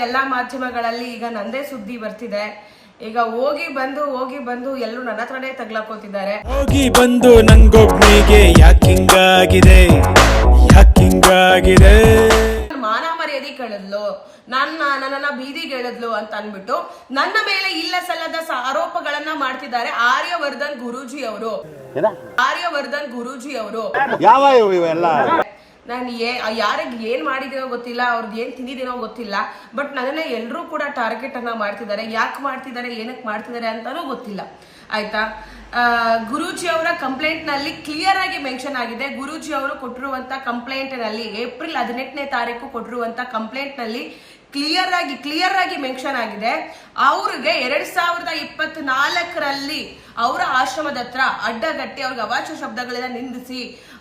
ಎಲ್ಲಾ ಮಾಧ್ಯಮಗಳಲ್ಲಿ ಈಗ ನಂದೇ ಸುದ್ದಿ ಬರ್ತಿದೆ. ಈಗ ಹೋಗಿ ಬಂದು ಹೋಗಿ ಬಂದು ಎಲ್ಲರೂ ನನ್ನ ಹತ್ರನೇ ತಗ್ಲಾಕೋತಿದ್ದಾರೆ. ಹೋಗಿ ಬಂದು ನಂಗೊಬ್ನಿಗೆ ಯಾಕಿಂಗಾಗಿದೆ? ಯಾಕಿಂಗಾಗಿದೆ? ಮಾನ ಮರ್ಯಾದೆ ಕಳೆದ್ಲು ನನ್ನ ನನ್ನನ್ನ ಬೀದಿಗೆ ಎಳೆದ್ಲು ಅಂತ ಅನ್ಬಿಟ್ಟು ನನ್ನ ಮೇಲೆ ಇಲ್ಲ ಸಲ್ಲದ ಸ- ಆರೋಪಗಳನ್ನ ಮಾಡ್ತಿದ್ದಾರೆ ಆರ್ಯವರ್ಧನ್ ಗುರೂಜಿ ಅವರು ಆರ್ಯವರ್ಧನ್ ಗುರೂಜಿ ಅವರು ಯಾವ ಇವೆಲ್ಲ? ನಾನು ಏ ಯಾರಿಗೆ ಏನು ಮಾಡಿದ್ದೀನೋ ಗೊತ್ತಿಲ್ಲ ಅವ್ರಿಗೆ ಏನು ತಿಂದಿದ್ದೀನೋ ಗೊತ್ತಿಲ್ಲ, ಬಟ್ ನನ್ನನ್ನು ಎಲ್ಲರೂ ಕೂಡ ಟಾರ್ಗೆಟನ್ನು ಮಾಡ್ತಿದ್ದಾರೆ, ಯಾಕೆ ಮಾಡ್ತಿದ್ದಾರೆ ಏನಕ್ಕೆ ಮಾಡ್ತಿದ್ದಾರೆ ಅಂತಲೂ ಗೊತ್ತಿಲ್ಲ. ಆಯಿತಾ? ಗುರುಜಿ ಗುರೂಜಿ ಅವರ ಕಂಪ್ಲೇಂಟ್ನಲ್ಲಿ ಕ್ಲಿಯರ್ ಆಗಿ ಮೆನ್ಷನ್ ಆಗಿದೆ. ಗುರೂಜಿ ಅವರು ಕೊಟ್ಟಿರುವಂಥ ಕಂಪ್ಲೇಂಟ್ನಲ್ಲಿ ಏಪ್ರಿಲ್ ಹದಿನೆಂಟನೇ ತಾರೀಕು ಕೊಟ್ಟಿರುವಂಥ ಕಂಪ್ಲೇಂಟ್ನಲ್ಲಿ ಕ್ಲಿಯರ್ ಆಗಿ ಕ್ಲಿಯರ್ ಆಗಿ ಮೆನ್ಷನ್ ಆಗಿದೆ. ಅವ್ರಿಗೆ ಎರಡ್ ಸಾವಿರದ ಇಪ್ಪತ್ನಾಲ್ಕರಲ್ಲಿ ಅವರ ಆಶ್ರಮದ ಹತ್ರ ಅಡ್ಡಗಟ್ಟಿ ಅವ್ರಿಗೆ ಅವಾಚ್ಯ ಶಬ್ದಗಳನ್ನ ನಿಂದಿಸಿ,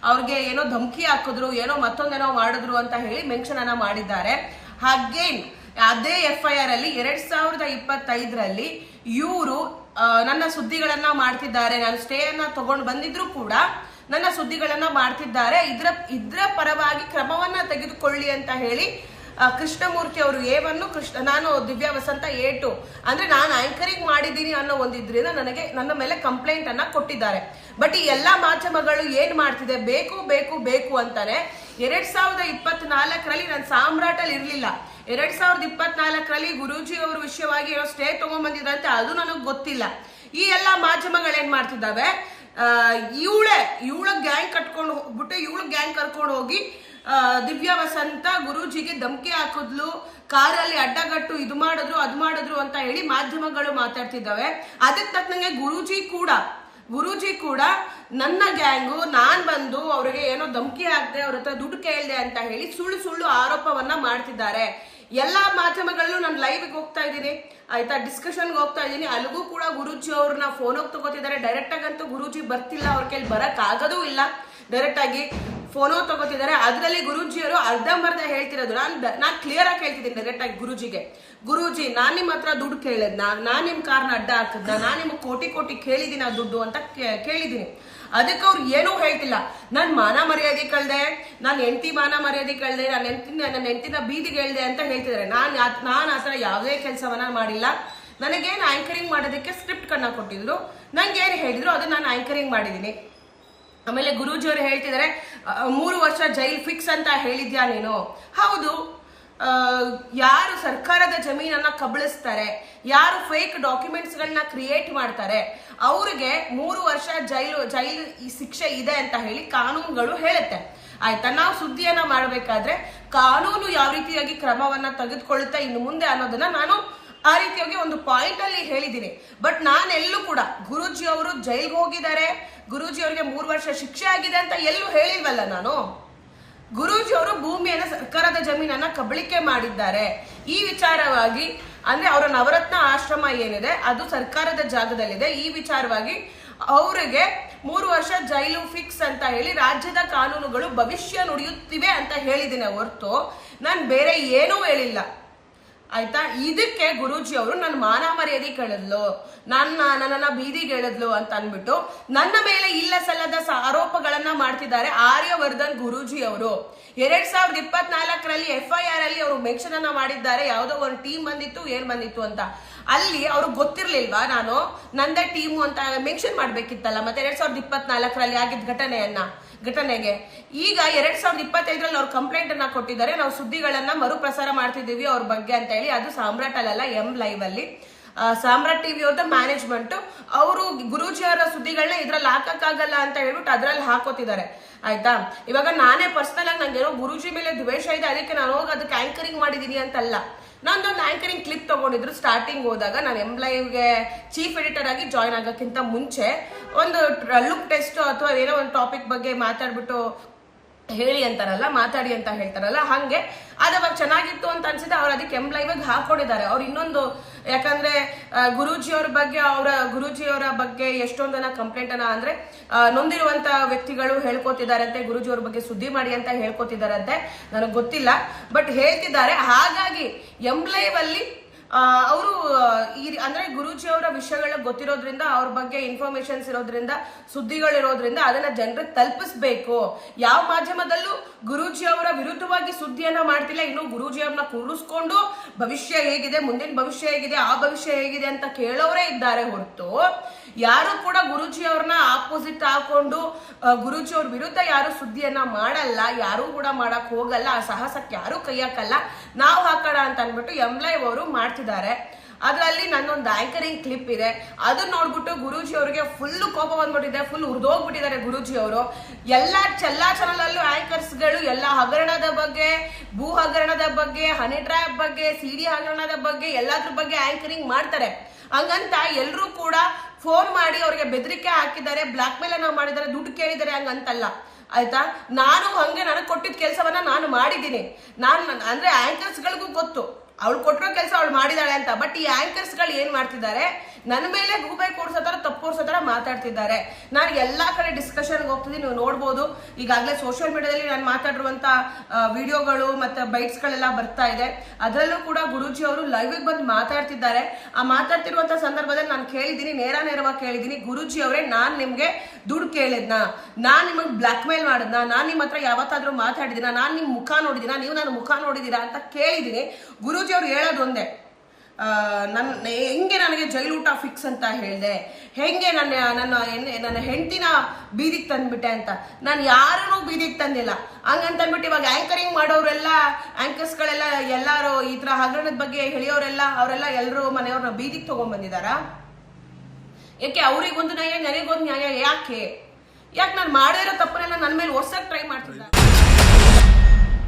ಅವ್ರಿಗೆ ಏನೋ ಧಮಕಿ ಹಾಕಿದ್ರು, ಏನೋ ಮತ್ತೊಂದೇನೋ ಮಾಡಿದ್ರು ಅಂತ ಹೇಳಿ ಮೆನ್ಷನ್ ಅನ್ನ ಮಾಡಿದ್ದಾರೆ. ಹಾಗೇನ್ ಅದೇ ಎಫ್ ಐ ಆರ್ ಅಲ್ಲಿ ಎರಡ್ ಸಾವಿರದ ಇಪ್ಪತ್ತೈದರಲ್ಲಿ ಇವರು ನನ್ನ ಸುದ್ದಿಗಳನ್ನ ಮಾಡ್ತಿದ್ದಾರೆ. ನಾನು ಸ್ಟೇ ಅನ್ನ ತಗೊಂಡು ಬಂದಿದ್ರು ಕೂಡ ನನ್ನ ಸುದ್ದಿಗಳನ್ನ ಮಾಡ್ತಿದ್ದಾರೆ. ಇದ್ರ ಇದ್ರ ಪರವಾಗಿ ಕ್ರಮವನ್ನ ತೆಗೆದುಕೊಳ್ಳಿ ಅಂತ ಹೇಳಿ ಕೃಷ್ಣಮೂರ್ತಿ ಅವರು ಎ ಒನ್ ಕೃಷ್ಣ, ನಾನು ದಿವ್ಯಾ ವಸಂತ ಎ ಟು ಅಂದ್ರೆ ನಾನು ಆಂಕರಿಂಗ್ ಮಾಡಿದ್ದೀನಿ ಅನ್ನೋ ಒಂದಿದ್ರಿಂದ ನನಗೆ ನನ್ನ ಮೇಲೆ ಕಂಪ್ಲೇಂಟ್ ಅನ್ನ ಕೊಟ್ಟಿದ್ದಾರೆ. ಬಟ್ ಈ ಎಲ್ಲಾ ಮಾಧ್ಯಮಗಳು ಏನ್ ಮಾಡ್ತಿದೆ? ಬೇಕು ಬೇಕು ಬೇಕು ಅಂತಾನೆ ಎರಡ್ ಸಾವಿರದ ಇಪ್ಪತ್ನಾಲ್ಕರಲ್ಲಿ ನಾನು ಸಾಮ್ರಾಟಲ್ಲಿ ಇರಲಿಲ್ಲ. ಎರಡ್ ಸಾವಿರದ ಇಪ್ಪತ್ನಾಲ್ಕರಲ್ಲಿ ಗುರುಜಿ ಅವರು ವಿಷಯವಾಗಿ ಸ್ಟೇ ತಗೊಂಡ್ಬಂದಿದ್ರಂತೆ ಅದು ನನಗೆ ಗೊತ್ತಿಲ್ಲ. ಈ ಎಲ್ಲಾ ಮಾಧ್ಯಮಗಳು ಏನ್ ಮಾಡ್ತಿದ್ದಾವೆ? ಇವಳೆ ಇವಳ ಗ್ಯಾಂಗ್ ಕಟ್ಕೊಂಡು ಹೋಗ್ಬಿಟ್ಟು ಇವಳ ಗ್ಯಾಂಗ್ ಕರ್ಕೊಂಡು ಹೋಗಿ ದಿವ್ಯಾ ವಸಂತ ಗುರೂಜಿಗೆ ಧಮಕಿ ಹಾಕಿದ್ಲು, ಕಾರಲ್ಲಿ ಅಡ್ಡಗಟ್ಟು ಇದು ಮಾಡಿದ್ರು, ಅದು ಮಾಡಿದ್ರು ಅಂತ ಹೇಳಿ ಮಾಧ್ಯಮಗಳು ಮಾತಾಡ್ತಿದ್ದಾವೆ. ಅದಕ್ಕೆ ತಕ್ಕಂಗೆ ಗುರೂಜಿ ಕೂಡ ಗುರೂಜಿ ಕೂಡ, ನನ್ನ ಗ್ಯಾಂಗು, ನಾನ್ ಬಂದು ಅವ್ರಿಗೆ ಏನೋ ಧಮಕಿ ಹಾಕ್ದೆ ಅವ್ರ ಹತ್ರ ದುಡ್ಡು ಕೇಳಿದೆ ಅಂತ ಹೇಳಿ ಸುಳ್ಳು ಸುಳ್ಳು ಆರೋಪವನ್ನ ಮಾಡ್ತಿದ್ದಾರೆ. ಎಲ್ಲಾ ಮಾಧ್ಯಮಗಳಲ್ಲೂ ನಾನು ಲೈವ್ಗೆ ಹೋಗ್ತಾ ಇದ್ದೀನಿ. ಆಯ್ತಾ? ಡಿಸ್ಕಷನ್ಗೆ ಹೋಗ್ತಾ ಇದ್ದೀನಿ. ಅಲ್ಲಿಗೂ ಕೂಡ ಗುರುಜಿ ಅವ್ರನ್ನ ಫೋನ್ ಹೋಗಿ ತಗೋತಿದ್ದಾರೆ. ಡೈರೆಕ್ಟ್ ಆಗಂತೂ ಗುರುಜಿ ಬರ್ತಿಲ್ಲ. ಅವ್ರ ಕೈಲಿ ಬರಕ್ ಆಗೋದೂ ಇಲ್ಲ. ಡೈರೆಕ್ಟ್ ಆಗಿ ಫೋನೋ ತಗೋತಿದ್ದಾರೆ. ಅದರಲ್ಲಿ ಗುರೂಜಿಯವರು ಅರ್ಧಂಬರ್ಧ ಹೇಳ್ತಿರೋದು. ನಾನು ನಾನು ಕ್ಲಿಯರ್ ಆಗಿ ಹೇಳ್ತಿದ್ದೀನಿ ಡೈರೆಕ್ಟ್ ಆಗಿ ಗುರುಜಿಗೆ. ಗುರೂಜಿ, ನಾನು ನಿಮ್ಮ ಹತ್ರ ದುಡ್ಡು ಕೇಳಿದ್ನ? ನಾನು ನಿಮ್ಮ ಕಾರ್ನ ಅಡ್ಡ ಹಾಕಿದ್ನ? ನಾನು ನಿಮ್ಗೆ ಕೋಟಿ ಕೋಟಿ ಕೇಳಿದ್ದೀನಿ ಆ ದುಡ್ಡು ಅಂತ ಕೇಳಿದ್ದೀನಿ ಅದಕ್ಕೆ ಅವ್ರು ಏನೂ ಹೇಳ್ತಿಲ್ಲ. ನಾನು ಮಾನ ಮರ್ಯಾದೆ ಕಳ್ದೆ, ನಾನು ಹೆಂಡತಿ ಮಾನ ಮರ್ಯಾದೆ ಕಳ್ದೆ, ನಾನು ಹೆಂಡತಿನ ನನ್ನ ಹೆಂಡತಿನ ಬೀದಿಗೆ ಹೇಳ್ದೆ ಅಂತ ಹೇಳ್ತಿದ್ದಾರೆ. ನಾನು ನಾನು ಆ- ಥರ ಯಾವುದೇ ಕೆಲಸವನ್ನ ಮಾಡಿಲ್ಲ. ನನಗೇನು ಆ್ಯಂಕರಿಂಗ್ ಮಾಡೋದಕ್ಕೆ ಸ್ಕ್ರಿಪ್ಟ್ ಕಣ್ಣ ಕೊಟ್ಟಿದ್ರು. ನಂಗೆ ಏನು ಹೇಳಿದ್ರು ಅದನ್ನ ನಾನು ಆ್ಯಂಕರಿಂಗ್ ಮಾಡಿದೀನಿ. ಆಮೇಲೆ ಗುರೂಜಿಯವರು ಹೇಳ್ತಿದ್ದಾರೆ ಮೂರು ವರ್ಷ ಜೈಲ್ ಫಿಕ್ಸ್ ಅಂತ ಹೇಳಿದ್ಯಾ ನೀನು? ಹೌದು. ಯಾರು ಸರ್ಕಾರದ ಜಮೀನನ್ನ ಕಬಳಿಸ್ತಾರೆ, ಯಾರು ಫೇಕ್ ಡಾಕ್ಯುಮೆಂಟ್ಸ್ಗಳನ್ನ ಕ್ರಿಯೇಟ್ ಮಾಡ್ತಾರೆ, ಅವ್ರಿಗೆ ಮೂರು ವರ್ಷ ಜೈಲು ಜೈಲು ಶಿಕ್ಷೆ ಇದೆ ಅಂತ ಹೇಳಿ ಕಾನೂನುಗಳು ಹೇಳುತ್ತೆ. ಆಯ್ತಾ? ನಾವು ಸುದ್ದಿಯನ್ನ ಮಾಡಬೇಕಾದ್ರೆ ಕಾನೂನು ಯಾವ ರೀತಿಯಾಗಿ ಕ್ರಮವನ್ನ ತೆಗೆದುಕೊಳ್ಳುತ್ತೆ ಇನ್ನು ಮುಂದೆ ಅನ್ನೋದನ್ನ ನಾನು ಆ ರೀತಿಯಾಗಿ ಒಂದು ಪಾಯಿಂಟ್ ಅಲ್ಲಿ ಹೇಳಿದ್ದೀನಿ. ಬಟ್ ನಾನೆಲ್ಲೂ ಕೂಡ ಗುರುಜಿ ಅವರು ಜೈಲ್ಗೆ ಹೋಗಿದ್ದಾರೆ ಗುರೂಜಿ ಅವರಿಗೆ ಮೂರು ವರ್ಷ ಶಿಕ್ಷೆ ಆಗಿದೆ ಅಂತ ಎಲ್ಲೂ ಹೇಳಿಲ್ವಲ್ಲ ನಾನು? ಗುರೂಜಿ ಅವರು ಭೂಮಿಯನ್ನು, ಸರ್ಕಾರದ ಜಮೀನನ್ನ ಕಬಳಿಕೆ ಮಾಡಿದ್ದಾರೆ. ಈ ವಿಚಾರವಾಗಿ, ಅಂದ್ರೆ ಅವರ ನವರತ್ನ ಆಶ್ರಮ ಏನಿದೆ, ಅದು ಸರ್ಕಾರದ ಜಾಗದಲ್ಲಿದೆ. ಈ ವಿಚಾರವಾಗಿ ಅವರಿಗೆ ಮೂರು ವರ್ಷ ಜೈಲು ಫಿಕ್ಸ್ ಅಂತ ಹೇಳಿ ರಾಜ್ಯದ ಕಾನೂನುಗಳು ಭವಿಷ್ಯ ನುಡಿಯುತ್ತಿವೆ ಅಂತ ಹೇಳಿದ್ದೀನಿ ಹೊರತು. ನಾನು ಬೇರೆ ಏನೂ ಹೇಳಿಲ್ಲ. ಆಯ್ತಾ? ಇದಕ್ಕೆ ಗುರೂಜಿ ಅವರು ನನ್ನ ಮಾನ ಮರ್ಯಾದೆ ಕೇಳಿದ್ಲು. ನನ್ನ, ನನ್ನನ್ನ ಬೀದಿಗೆ ಎಳೆದ್ಲು ಅಂತ ಅನ್ಬಿಟ್ಟು ನನ್ನ ಮೇಲೆ ಇಲ್ಲ ಸಲ್ಲದ ಆರೋಪಗಳನ್ನ ಮಾಡ್ತಿದ್ದಾರೆ ಆರ್ಯವರ್ಧನ್ ಗುರೂಜಿ ಅವರು. ಎರಡ್ ಸಾವಿರದ ಇಪ್ಪತ್ನಾಲ್ಕರಲ್ಲಿ ಎಫ್ ಐ ಆರ್ ಅಲ್ಲಿ ಅವರು ಮೆನ್ಷನ್ ಅನ್ನ ಮಾಡಿದ್ದಾರೆ. ಯಾವುದೋ ಒಂದು ಟೀಮ್ ಬಂದಿತ್ತು, ಏನ್ ಬಂದಿತ್ತು ಅಂತ. ಅಲ್ಲಿ ಅವ್ರಿಗೆ ಗೊತ್ತಿರ್ಲಿಲ್ವಾ ನಾನು? ನಂದೇ ಟೀಮು ಅಂತ ಮೆನ್ಷನ್ ಮಾಡ್ಬೇಕಿತ್ತಲ್ಲ, ಮತ್ತೆ ಎರಡ್ ಸಾವಿರದ ಇಪ್ಪತ್ನಾಲ್ಕರಲ್ಲಿ ಆಗಿದ್ದ ಘಟನೆಯನ್ನ, ಘಟನೆಗೆ. ಈಗ ಎರಡ್ ಸಾವಿರದ ಇಪ್ಪತ್ತೈದರಲ್ಲಿ ಅವ್ರು ಕಂಪ್ಲೇಂಟ್ ಅನ್ನ ಕೊಟ್ಟಿದ್ದಾರೆ, ನಾವು ಸುದ್ದಿಗಳನ್ನ ಮರುಪ್ರಸಾರ ಮಾಡ್ತಿದ್ದೀವಿ ಅವ್ರ ಬಗ್ಗೆ ಅಂತ ಹೇಳಿ. ಅದು ಸಾಮ್ರಾಟ್ ಅಲ್ಲ ಎಂ ಲೈವ್ ಅಲ್ಲಿ. ಸಾಮ್ರಾಟ್ ಟಿವಿ ಅವ್ರದ್ದು ಮ್ಯಾನೇಜ್ಮೆಂಟ್ ಅವರು ಗುರೂಜಿ ಅವರ ಸುದ್ದಿಗಳನ್ನ ಇದ್ರಲ್ಲಿ ಹಾಕಕ್ಕಾಗಲ್ಲ ಅಂತ ಹೇಳ್ಬಿಟ್ಟು ಅದ್ರಲ್ಲಿ ಹಾಕೋತಿದ್ದಾರೆ. ಆಯ್ತಾ? ಇವಾಗ ನಾನೇ ಪರ್ಸನಲ್ ಆಗಿ ನಂಗೇನೋ ಗುರೂಜಿ ಮೇಲೆ ದ್ವೇಷ ಇದೆ, ಅದಕ್ಕೆ ನಾನು ಹೋಗಿ ಅದಕ್ಕೆ ಆಂಕರಿಂಗ್ ಮಾಡಿದೀನಿ ಅಂತಲ್ಲ. ನಂದೊಂದು ಆಂಕರಿಂಗ್ ಕ್ಲಿಪ್ ತಗೊಂಡಿದ್ರು. ಸ್ಟಾರ್ಟಿಂಗ್ ಹೋದಾಗ ನಾನು ಎಂ ಲೈವ್ಗೆ ಚೀಫ್ ಎಡಿಟರ್ ಆಗಿ ಜಾಯ್ನ್ ಆಗೋಕ್ಕಿಂತ ಮುಂಚೆ ಒಂದು ಲುಕ್ ಟೆಸ್ಟ್ ಅಥವಾ ಏನೋ ಒಂದು ಟಾಪಿಕ್ ಬಗ್ಗೆ ಮಾತಾಡ್ಬಿಟ್ಟು ಹೇಳಿ ಅಂತಾರಲ್ಲ, ಮಾತಾಡಿ ಅಂತ ಹೇಳ್ತಾರಲ್ಲ, ಹಂಗೆ. ಅದು ಅವಾಗ ಚೆನ್ನಾಗಿತ್ತು ಅಂತ ಅನ್ಸಿದೆ ಅವ್ರು ಅದಕ್ಕೆ ಲೈವ್ ಹಾಕೊಂಡಿದ್ದಾರೆ. ಅವ್ರು ಇನ್ನೊಂದು, ಯಾಕಂದ್ರೆ ಗುರುಜಿಯವ್ರ ಬಗ್ಗೆ, ಅವರ ಗುರುಜಿಯವರ ಬಗ್ಗೆ ಎಷ್ಟೊಂದನ ಕಂಪ್ಲೇಂಟ್ ಅನ್ನ ಅಂದ್ರೆ ನೊಂದಿರುವಂತ ವ್ಯಕ್ತಿಗಳು ಅಂತೆ, ಗುರುಜಿಯವ್ರ ಬಗ್ಗೆ ಸುದ್ದಿ ಮಾಡಿ ಅಂತ ಹೇಳ್ಕೊತಿದಾರಂತೆ ನನಗೆ ಗೊತ್ತಿಲ್ಲ ಬಟ್ ಹೇಳ್ತಿದ್ದಾರೆ. ಹಾಗಾಗಿ ಎಂಪ್ಲಾಯ್ ಅಲ್ಲಿ ಅವರು ಈ ಅಂದ್ರೆ ಗುರೂಜಿ ಅವರ ವಿಷಯಗಳ ಗೊತ್ತಿರೋದ್ರಿಂದ, ಅವ್ರ ಬಗ್ಗೆ ಇನ್ಫಾರ್ಮೇಶನ್ಸ್ ಇರೋದ್ರಿಂದ ಸುದ್ದಿಗಳು ಇರೋದ್ರಿಂದ ಅದನ್ನ ಜನರಿಗೆ ತಲುಪಿಸ್ಬೇಕು. ಯಾವ ಮಾಧ್ಯಮದಲ್ಲೂ ಗುರೂಜಿ ಅವರ ವಿರುದ್ಧವಾಗಿ ಸುದ್ದಿಯನ್ನ ಮಾಡ್ತಿಲ್ಲ. ಇನ್ನು ಗುರೂಜಿ ಅವ್ರನ್ನ ಕೂರಿಸ್ಕೊಂಡು ಭವಿಷ್ಯ ಹೇಗಿದೆ, ಮುಂದಿನ ಭವಿಷ್ಯ ಹೇಗಿದೆ, ಆ ಭವಿಷ್ಯ ಹೇಗಿದೆ ಅಂತ ಕೇಳೋರೇ ಇದ್ದಾರೆ ಹೊರತು ಯಾರು ಕೂಡ ಗುರುಜಿ ಅವ್ರನ್ನ ಆಪೋಸಿಟ್ ಹಾಕೊಂಡು ಗುರುಜಿ ಅವ್ರ ವಿರುದ್ಧ ಯಾರು ಸುದ್ದಿಯನ್ನ ಮಾಡಲ್ಲ, ಯಾರು ಕೂಡ ಮಾಡಕ್ ಹೋಗಲ್ಲ, ಆ ಸಾಹಸಕ್ಕೆ ಯಾರು ಕೈ ಹಾಕಲ್ಲ, ನಾವು ಹಾಕೋಣ ಅಂತ ಅನ್ಬಿಟ್ಟು ಎಂ ಲೈವ್ ಅವರು ಮಾಡ್ತಿದ್ದಾರೆ. ಅದರಲ್ಲಿ ನನ್ನೊಂದು ಆಂಕರಿಂಗ್ ಕ್ಲಿಪ್ ಇದೆ. ಅದನ್ನ ನೋಡ್ಬಿಟ್ಟು ಗುರುಜಿ ಅವರಿಗೆ ಫುಲ್ ಕೋಪ ಬಂದ್ಬಿಟ್ಟಿದೆ. ಫುಲ್ ಉರಿದೋಗ್ಬಿಟ್ಟಿದ್ದಾರೆ ಗುರುಜಿ ಅವರು. ಎಲ್ಲ ಎಲ್ಲಾ ಚಾನಲ್ ಅಲ್ಲೂ ಆಂಕರ್ಸ್ಗಳು ಎಲ್ಲ ಹಗರಣದ ಬಗ್ಗೆ, ಭೂ ಹಗರಣದ ಬಗ್ಗೆ ಹನಿ ಟ್ರ್ಯಾಪ್ ಬಗ್ಗೆ ಸಿಡಿ ಹಗರಣದ ಬಗ್ಗೆ, ಎಲ್ಲದ್ರ ಬಗ್ಗೆ ಆಂಕರಿಂಗ್ ಮಾಡ್ತಾರೆ. ಹಂಗಂತ ಎಲ್ಲರೂ ಕೂಡ ಫೋನ್ ಮಾಡಿ ಅವ್ರಿಗೆ ಬೆದರಿಕೆ ಹಾಕಿದ್ದಾರೆ. ಬ್ಲಾಕ್ ಮೇಲ್ ನಾವು ಮಾಡಿದ್ದಾರೆ. ದುಡ್ಡು ಕೇಳಿದ್ದಾರೆ ಹಂಗಂತಲ್ಲ. ಆಯ್ತಾ? ನಾನು ಹಂಗೆ ನನಗೆ ಕೊಟ್ಟಿದ್ದ ಕೆಲಸವನ್ನ ನಾನು ಮಾಡಿದ್ದೀನಿ. ನಾನು, ಅಂದ್ರೆ ಆಂಕರ್ಸ್ ಗಳಿಗೂ ಗೊತ್ತು. ಅವಳು ಕೊಟ್ಟಿರೋ ಕೆಲಸ ಅವಳು ಮಾಡಿದಾಳೆ ಅಂತ. ಬಟ್ ಈ ಆಂಕರ್ಸ್ಗಳು ಏನ್ ಮಾಡ್ತಿದ್ದಾರೆ? ನನ್ನ ಮೇಲೆ ಗೂಬೆ ಕೊಡ್ಸೋ ತರ ತಪ್ಪು ಕೊಡ್ಸೋ ಮಾತಾಡ್ತಿದ್ದಾರೆ. ನಾನು ಎಲ್ಲಾ ಕಡೆ ಡಿಸ್ಕಷನ್ ಹೋಗ್ತಿದ್ದೀನಿ, ನೀವು ನೋಡ್ಬೋದು. ಈಗಾಗಲೇ ಸೋಷಿಯಲ್ ಮೀಡಿಯಾದಲ್ಲಿ ನಾನು ಮಾತಾಡಿರುವಂತ ವಿಡಿಯೋಗಳು ಮತ್ತೆ ಬೈಟ್ಸ್ ಗಳೆಲ್ಲ ಬರ್ತಾ ಇದೆ. ಅದರಲ್ಲೂ ಕೂಡ ಗುರುಜಿ ಅವರು ಲೈವ್ ಬಂದು ಮಾತಾಡ್ತಿದ್ದಾರೆ. ಆ ಮಾತಾಡ್ತಿರುವಂತ ಸಂದರ್ಭದಲ್ಲಿ ನಾನು ಕೇಳಿದ್ದೀನಿ, ನೇರ ನೇರವಾಗಿ ಕೇಳಿದ್ದೀನಿ. ಗುರುಜಿ ಅವರೇ, ನಾನು ನಿಮ್ಗೆ ದುಡ್ಡು ಕೇಳಿದ್ನ. ನಾನು ನಿಮಗೆ ಬ್ಲಾಕ್ ಮೇಲ್ ಮಾಡಿದ್ನ. ನಾನು ನಿಮ್ಮ ಹತ್ರ ಯಾವತ್ತಾದ್ರೂ ಮಾತಾಡಿದಿನ ನಾನು ನಿಮ್ಮ ಮುಖ ನೋಡಿದಿನ ನೀವು ನನ್ನ ಮುಖ ನೋಡಿದೀರಾ ಅಂತ ಕೇಳಿದ್ದೀನಿ. ಗುರೂಜಿ ಅವ್ರು ಹೇಳೋದು ಒಂದೇ. ನನ್ನ ಹೆಂಗೆ ನನಗೆ ಜೈಲೂಟ ಫಿಕ್ಸ್ ಅಂತ ಹೇಳಿದೆ, ಹೆಂಗೆ ನನ್ನ ನನ್ನ ನನ್ನ ಹೆಂಡತಿನ ಬೀದಿಗೆ ತಂದ್ಬಿಟ್ಟೆ ಅಂತ. ನಾನು ಯಾರನ್ನೂ ಬೀದಿಗೆ ತಂದಿಲ್ಲ. ಹಂಗಂತ ಅಂದ್ಬಿಟ್ಟು ಇವಾಗ ಆ್ಯಂಕರಿಂಗ್ ಮಾಡೋರೆಲ್ಲ ಆ್ಯಂಕರ್ಸ್ಗಳೆಲ್ಲ ಎಲ್ಲರೂ ಈ ಥರ ಹಗರಣದ ಬಗ್ಗೆ ಹೇಳಿಯೋರೆಲ್ಲ, ಅವರೆಲ್ಲ ಎಲ್ಲರೂ ಮನೆಯವ್ರನ್ನ ಬೀದಿಗೆ ತಗೊಂಡ್ಬಂದಿದಾರಾ ಯಾಕೆ ಅವ್ರಿಗೊಂದು ನ್ಯಾಯ, ನನಗೊಂದು ನ್ಯಾಯ, ಯಾಕೆ? ಯಾಕೆ ನಾನು ಮಾಡಿರೋ ತಪ್ಪನ್ನೆಲ್ಲ ನನ್ನ ಮೇಲೆ ಹೊಸಕ್ಕೆ ಟ್ರೈ ಮಾಡ್ತಿದ್ದಾರೆ